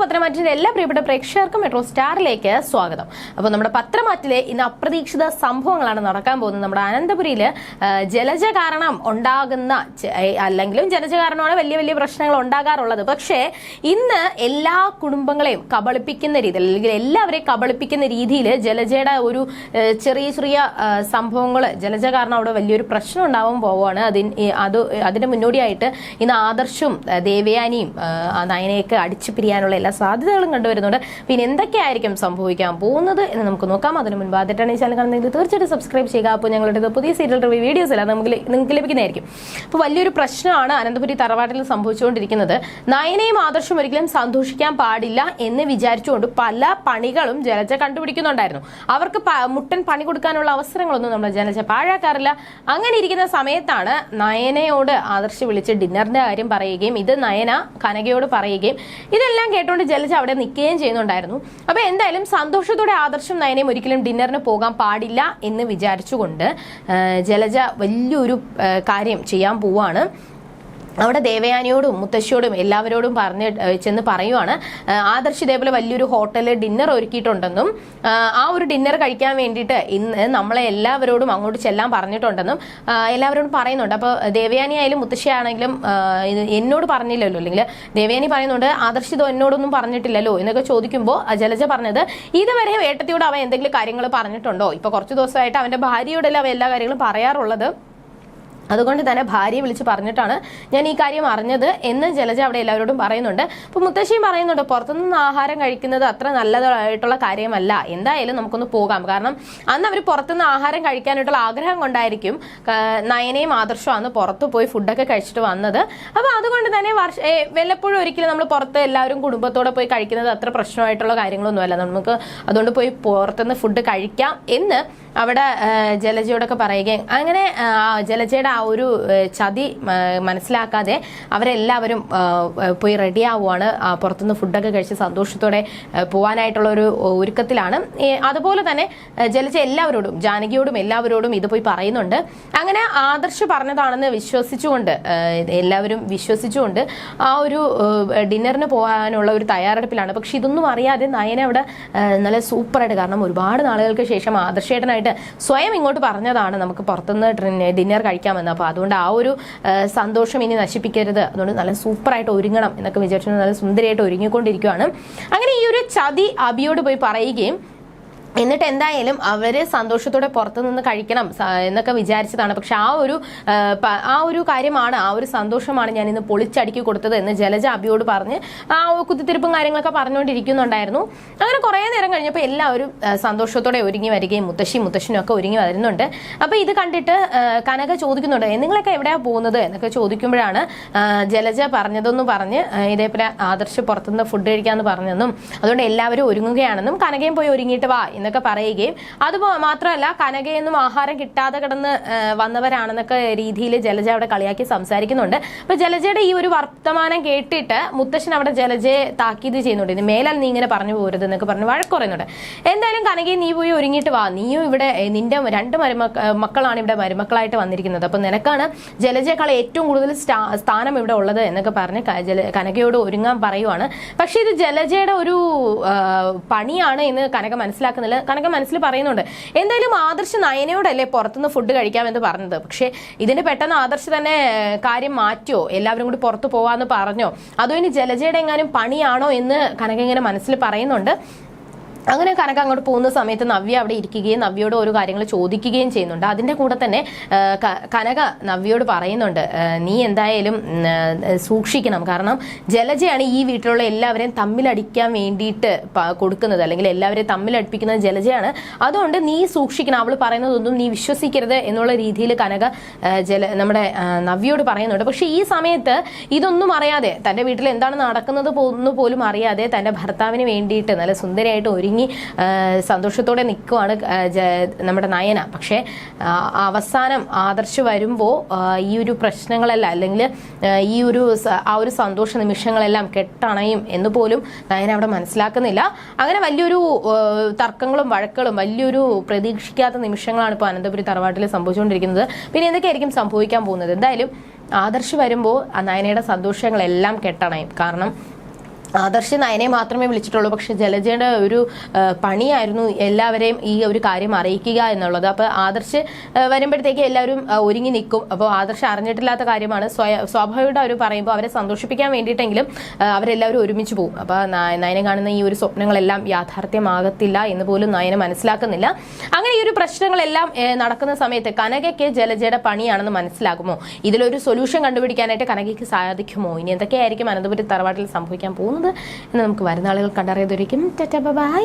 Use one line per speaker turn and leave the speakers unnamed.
പത്രമാറ്റിന്റെ എല്ലാ പ്രിയപ്പെട്ട പ്രേക്ഷകർക്കും മെട്രോ സ്റ്റാറിലേക്ക് സ്വാഗതം. അപ്പോൾ നമ്മുടെ പത്രമാറ്റിലെ ഇന്ന് അപ്രതീക്ഷിത സംഭവങ്ങളാണ് നടക്കാൻ പോകുന്നത്. നമ്മുടെ അനന്തപുരിയിൽ ജലജ കാരണം ഉണ്ടാകുന്ന അല്ലെങ്കിലും ജലജ കാരണമാണ് വലിയ വലിയ പ്രശ്നങ്ങൾ ഉണ്ടാകാറുള്ളത്. പക്ഷേ ഇന്ന് എല്ലാ കുടുംബങ്ങളെയും കബളിപ്പിക്കുന്ന രീതിയിൽ അല്ലെങ്കിൽ എല്ലാവരെയും കബളിപ്പിക്കുന്ന രീതിയിൽ ജലജയുടെ ഒരു ചെറിയ ചെറിയ സംഭവങ്ങൾ ജലജ കാരണം അവിടെ വലിയൊരു പ്രശ്നം ഉണ്ടാവാൻ പോവുകയാണ്. അതിന് അത് അതിന് മുന്നോടിയായിട്ട് ഇന്ന് ആദർശും ദേവയാനിയും നയനയൊക്കെ അടിച്ചു പിരിയാനുള്ള എല്ലാ സാധ്യതകളും കണ്ടുവരുന്നുണ്ട്. പിന്നെ എന്തൊക്കെയായിരിക്കും സംഭവിക്കാൻ പോകുന്നത് എന്ന് നമുക്ക് നോക്കാം. അതിന് മുൻപ് ആദ്യമായിട്ടാണ് ഈ ചാനൽ കാണുന്നെങ്കിൽ തീർച്ചയായിട്ടും സബ്സ്ക്രൈബ് ചെയ്യുക. അപ്പോൾ ഞങ്ങളുടെ പുതിയ സീരിയൽ റിവ്യൂ വീഡിയോസ് എല്ലാം നമുക്ക് നിങ്ങൾക്ക് ലഭിക്കുന്നതായിരിക്കും. അപ്പോൾ വലിയൊരു പ്രശ്നമാണ് അനന്തപുരി തറവാട്ടിൽ സംഭവിച്ചുകൊണ്ടിരിക്കുന്നത്. നയനയും ആദർശം ഒരിക്കലും സന്തോഷിക്കാൻ പാടില്ല എന്ന് വിചാരിച്ചുകൊണ്ട് പല പണികളും ജലജ കണ്ടുപിടിക്കുന്നുണ്ടായിരുന്നു. അവർക്ക് മുട്ടൻ പണി കൊടുക്കാനുള്ള അവസരങ്ങളൊന്നും നമ്മൾ ജലജ പാഴാക്കാറില്ല. അങ്ങനെ ഇരിക്കുന്ന സമയത്താണ് നയനയോട് ആദർശ് വിളിച്ച് ഡിന്നറിന്റെ കാര്യം പറയുകയും ഇത് നയന കനകയോട് പറയുകയും ഇതെല്ലാം കേട്ടുകൊണ്ട് ജലജ അവിടെ നിൽക്കുകയും ചെയ്യുന്നുണ്ടായിരുന്നു. അപ്പൊ എന്തായാലും സന്തോഷത്തോടെ ആദർശം നയനയും ഒരിക്കലും ഡിന്നറിന് പോകാൻ പാടില്ല എന്ന് വിചാരിച്ചുകൊണ്ട് ജലജ വലിയൊരു കാര്യം ചെയ്യാൻ പോവാണ്. അവിടെ ദേവയാനിയോടും മുത്തശ്ശിയോടും എല്ലാവരോടും പറഞ്ഞ് ചെന്ന് പറയുവാണ്. ആദർശ് ഇതേപോലെ വലിയൊരു ഹോട്ടലിൽ ഡിന്നർ ഒരുക്കിയിട്ടുണ്ടെന്നും ആ ഒരു ഡിന്നർ കഴിക്കാൻ വേണ്ടിയിട്ട് ഇന്ന് നമ്മളെ എല്ലാവരോടും അങ്ങോട്ട് ചെല്ലാൻ പറഞ്ഞിട്ടുണ്ടെന്നും എല്ലാവരോടും പറയുന്നുണ്ട്. അപ്പോൾ ദേവയാനി ആയാലും മുത്തശ്ശി ആണെങ്കിലും ആഹ് എന്നോട് പറഞ്ഞില്ലല്ലോ. അല്ലെങ്കിൽ ദേവയാനി പറയുന്നുണ്ട് ആദർശ് ഇത് എന്നോടൊന്നും പറഞ്ഞിട്ടില്ലല്ലോ എന്നൊക്കെ ചോദിക്കുമ്പോൾ ജലജ പറഞ്ഞത് ഇതുവരെ ഏട്ടത്തിയോട് അവൻ എന്തെങ്കിലും കാര്യങ്ങൾ പറഞ്ഞിട്ടുണ്ടോ? ഇപ്പോൾ കുറച്ച് ദിവസമായിട്ട് അവന്റെ ഭാര്യയോടല്ല അവൻ എല്ലാ കാര്യങ്ങളും പറയാറുള്ളത്. അതുകൊണ്ട് തന്നെ ഭാര്യയെ വിളിച്ച് പറഞ്ഞിട്ടാണ് ഞാൻ ഈ കാര്യം അറിഞ്ഞത് എന്ന് ജലജ അവിടെ എല്ലാവരോടും പറയുന്നുണ്ട്. അപ്പൊ മുത്തശ്ശിയും പറയുന്നുണ്ട് പുറത്തുനിന്ന് ആഹാരം കഴിക്കുന്നത് അത്ര നല്ലതായിട്ടുള്ള കാര്യമല്ല. എന്തായാലും നമുക്കൊന്ന് പോകാം. കാരണം അന്ന് അവർ പുറത്തുനിന്ന് ആഹാരം കഴിക്കാനായിട്ടുള്ള ആഗ്രഹം കൊണ്ടായിരിക്കും നയനയും ആദർശവും അന്ന് പുറത്ത് പോയി ഫുഡൊക്കെ കഴിച്ചിട്ട് വന്നത്. അപ്പൊ അതുകൊണ്ട് തന്നെ വർഷ വല്ലപ്പോഴും ഒരിക്കലും നമ്മൾ പുറത്ത് എല്ലാവരും കുടുംബത്തോടെ പോയി കഴിക്കുന്നത് അത്ര പ്രശ്നമായിട്ടുള്ള കാര്യങ്ങളൊന്നുമല്ല. നമുക്ക് അതുകൊണ്ട് പോയി പുറത്തുനിന്ന് ഫുഡ് കഴിക്കാം എന്ന് അവിടെ ജലജയോടൊക്കെ പറയുകയും അങ്ങനെ ജലജയുടെ ആ ഒരു ചതി മനസ്സിലാക്കാതെ അവരെല്ലാവരും പോയി റെഡി ആവുകയാണ് പുറത്തുനിന്ന് ഫുഡൊക്കെ കഴിച്ച് സന്തോഷത്തോടെ പോകാനായിട്ടുള്ള ഒരു ഒരുക്കത്തിലാണ്. അതുപോലെ തന്നെ ജലജ എല്ലാവരോടും ജാനകിയോടും എല്ലാവരോടും ഇത് പോയി പറയുന്നുണ്ട്. അങ്ങനെ ആദർശ് പറഞ്ഞതാണെന്ന് വിശ്വസിച്ചുകൊണ്ട് എല്ലാവരും വിശ്വസിച്ചുകൊണ്ട് ആ ഒരു ഡിന്നറിന് പോകാനുള്ള ഒരു തയ്യാറെടുപ്പിലാണ്. പക്ഷെ ഇതൊന്നും അറിയാതെ നയന അവിടെ നല്ല സൂപ്പറായിട്ട് കാരണം ഒരുപാട് നാളുകൾക്ക് ശേഷം ആദർശേട്ടനായിട്ട് സ്വയം ഇങ്ങോട്ട് പറഞ്ഞതാണ് നമുക്ക് പുറത്തുനിന്ന് ഡിന്നർ കഴിക്കാമെന്ന്. അപ്പോൾ അതുകൊണ്ട് ആ ഒരു സന്തോഷം ഇനി നശിപ്പിക്കരുത്. അതുകൊണ്ട് നല്ല സൂപ്പറായിട്ട് ഒരുങ്ങണം എന്നൊക്കെ വിചാരിച്ചു നല്ല സുന്ദരിയായിട്ട് ഒരുങ്ങിക്കൊണ്ടിരിക്കുകയാണ് അങ്ങനെ ഈ ഒരു ചതി അബിയോട് പോയി പറയുകയും എന്നിട്ട് എന്തായാലും അവർ സന്തോഷത്തോടെ പുറത്തു നിന്ന് കഴിക്കണം എന്നൊക്കെ വിചാരിച്ചതാണ്. പക്ഷെ ആ ഒരു ആ, ഒരു കാര്യമാണ് ആ ഒരു സന്തോഷമാണ് ഞാൻ ഇന്ന് പൊളിച്ചടുക്കി കൊടുത്തത് എന്ന് ജലജ അബിയോട് പറഞ്ഞ് ആ കുത്തിത്തിരിപ്പും കാര്യങ്ങളൊക്കെ പറഞ്ഞുകൊണ്ടിരിക്കുന്നുണ്ടായിരുന്നു. അങ്ങനെ കുറേ നേരം കഴിഞ്ഞപ്പോൾ എല്ലാവരും സന്തോഷത്തോടെ ഒരുങ്ങി വരികയും മുത്തശ്ശി മുത്തശ്ശനും ഒക്കെ ഒരുങ്ങി വരുന്നുണ്ട്. അപ്പോൾ ഇത് കണ്ടിട്ട് കനക ചോദിക്കുന്നുണ്ട് "ഏ, നിങ്ങളൊക്കെ എവിടെയാണ് പോകുന്നത്? എന്നൊക്കെ ചോദിക്കുമ്പോഴാണ് ജലജ പറഞ്ഞതെന്ന് പറഞ്ഞ് ഇതേപോലെ ആദർശ് പുറത്തുനിന്ന് ഫുഡ് കഴിക്കാമെന്ന് പറഞ്ഞെന്നും അതുകൊണ്ട് എല്ലാവരും ഒരുങ്ങുകയാണെന്നും കനകയും പോയി ഒരുങ്ങിയിട്ട് വാ എന്നൊക്കെ പറയുകയും അത് മാത്രമല്ല കനകയൊന്നും ആഹാരം കിട്ടാതെ കിടന്ന് വന്നവരാണെന്നൊക്കെ രീതിയിൽ ജലജ അവിടെ കളിയാക്കി സംസാരിക്കുന്നുണ്ട്. അപ്പൊ ജലജയുടെ ഈ ഒരു വർത്തമാനം കേട്ടിട്ട് മുത്തശ്ശൻ അവിടെ ജലജയെ താക്കീത് ചെയ്യുന്നുണ്ട്. ഇനി മേലാൽ നീ ഇങ്ങനെ പറഞ്ഞു പോരുത് എന്നൊക്കെ പറഞ്ഞ് വഴക്ക് പറയുന്നുണ്ട് എന്തായാലും കനകയെ നീ പോയി ഒരുങ്ങിയിട്ട് വാ. നീയും ഇവിടെ നിന്റെ രണ്ട് മരുമക്ക മക്കളാണ് ഇവിടെ മരുമക്കളായിട്ട് വന്നിരിക്കുന്നത്. അപ്പൊ നിനക്കാണ് ജലജയെക്കാൾ ഏറ്റവും കൂടുതൽ സ്ഥാനം ഇവിടെ ഉള്ളത് എന്നൊക്കെ പറഞ്ഞ് കനകയോട് ഒരുങ്ങാൻ പറയുവാണ്. പക്ഷെ ഇത് ജലജയുടെ ഒരു പണിയാണ് എന്ന് കനക മനസ്സിലാക്കുന്നില്ല കനക മനസ്സിൽ പറയുന്നുണ്ട്. എന്തായാലും ആദർശ് നയനയോടല്ലേ പുറത്തുനിന്ന് ഫുഡ് കഴിക്കാമെന്ന് പറഞ്ഞത്. പക്ഷേ ഇതിന് പെട്ടെന്ന് ആദർശ് തന്നെ കാര്യം മാറ്റിയോ എല്ലാവരും കൂടി പുറത്തു പോവാന്ന് പറഞ്ഞോ? അതോ ഇനി ജലജയുടെ എങ്ങാനും പണിയാണോ എന്ന് കനക ഇങ്ങനെ മനസ്സിൽ പറയുന്നുണ്ട്. അങ്ങനെ കനക അങ്ങോട്ട് പോകുന്ന സമയത്ത് നവ്യ അവിടെ ഇരിക്കുകയും നവ്യയോട് ഓരോ കാര്യങ്ങൾ ചോദിക്കുകയും ചെയ്യുന്നുണ്ട്. അതിന്റെ കൂടെ തന്നെ കനക നവ്യയോട് പറയുന്നുണ്ട് നീ എന്തായാലും സൂക്ഷിക്കണം. കാരണം ജലജയാണ് ഈ വീട്ടിലുള്ള എല്ലാവരെയും തമ്മിലടിക്കാൻ വേണ്ടിയിട്ട് കൊടുക്കുന്നത്. അല്ലെങ്കിൽ എല്ലാവരെയും തമ്മിലടിപ്പിക്കുന്നത് ജലജയാണ്. അതുകൊണ്ട് നീ സൂക്ഷിക്കണം. അവൾ പറയുന്നതൊന്നും നീ വിശ്വസിക്കരുത് എന്നുള്ള രീതിയിൽ കനക ജല നമ്മുടെ നവ്യയോട് പറയുന്നുണ്ട്. പക്ഷെ ഈ സമയത്ത് ഇതൊന്നും അറിയാതെ തന്റെ വീട്ടിൽ എന്താണ് നടക്കുന്നത് പോലും അറിയാതെ തന്റെ ഭർത്താവിന് വേണ്ടിയിട്ട് നല്ല സുന്ദരിയായിട്ട് ഒരുങ്ങി ആ, സന്തോഷത്തോടെ നിൽക്കുവാണ് നമ്മുടെ നയന. പക്ഷേ അവസാനം ആദർശ് വരുമ്പോൾ ഈ ഒരു പ്രശ്നങ്ങളെല്ലാം അല്ലെങ്കിൽ ഈ ഒരു ആ ഒരു സന്തോഷ നിമിഷങ്ങളെല്ലാം കെട്ടണയും എന്ന് പോലും നയന അവിടെ മനസ്സിലാക്കുന്നില്ല. അങ്ങനെ വലിയൊരു തർക്കങ്ങളും വഴക്കുകളും വലിയൊരു പ്രതീക്ഷിക്കാത്ത നിമിഷങ്ങളാണ് ഇപ്പോൾ അനന്തപുരി തറവാട്ടിൽ സംഭവിച്ചുകൊണ്ടിരിക്കുന്നത്. പിന്നെ എന്തൊക്കെയായിരിക്കും സംഭവിക്കാൻ പോകുന്നത്? എന്തായാലും ആദർശ് വരുമ്പോൾ ആ നയനയുടെ സന്തോഷങ്ങളെല്ലാം കെട്ടണയും. കാരണം ആദർശ് നയനെ മാത്രമേ വിളിച്ചിട്ടുള്ളൂ. പക്ഷെ ജലജയുടെ ഒരു പണിയായിരുന്നു എല്ലാവരെയും ഈ ഒരു കാര്യം അറിയിക്കുക എന്നുള്ളത്. അപ്പോൾ ആദർശ് വരുമ്പോഴത്തേക്ക് എല്ലാവരും ഒരുങ്ങി നിൽക്കും. അപ്പോൾ ആദർശ് അറിഞ്ഞിട്ടില്ലാത്ത കാര്യമാണ്. സ്വാഭാവികമായിട്ട് അവർ പറയുമ്പോൾ അവരെ സന്തോഷിപ്പിക്കാൻ വേണ്ടിയിട്ടെങ്കിലും അവരെല്ലാവരും ഒരുമിച്ച് പോകും. അപ്പോൾ നയനെ കാണുന്ന ഈ ഒരു സ്വപ്നങ്ങളെല്ലാം യാഥാർത്ഥ്യമാകത്തില്ല എന്ന് പോലും നയനെ മനസ്സിലാക്കുന്നില്ല. അങ്ങനെ ഈ ഒരു പ്രശ്നങ്ങളെല്ലാം നടക്കുന്ന സമയത്ത് കനകയ്ക്ക് ജലജയുടെ പണിയാണെന്ന് മനസ്സിലാകുമോ? ഇതിലൊരു സൊല്യൂഷൻ കണ്ടുപിടിക്കാനായിട്ട് കനകയ്ക്ക് സാധിക്കുമോ? ഇനി എന്തൊക്കെയായിരിക്കും അനന്തപുരം തറവാട്ടിൽ സംഭവിക്കാൻ പോകുന്നത്? എന്ന് നമുക്ക് വരുന്ന ആളുകൾ കണ്ടറിയാതൊരിക്കും. ബൈ.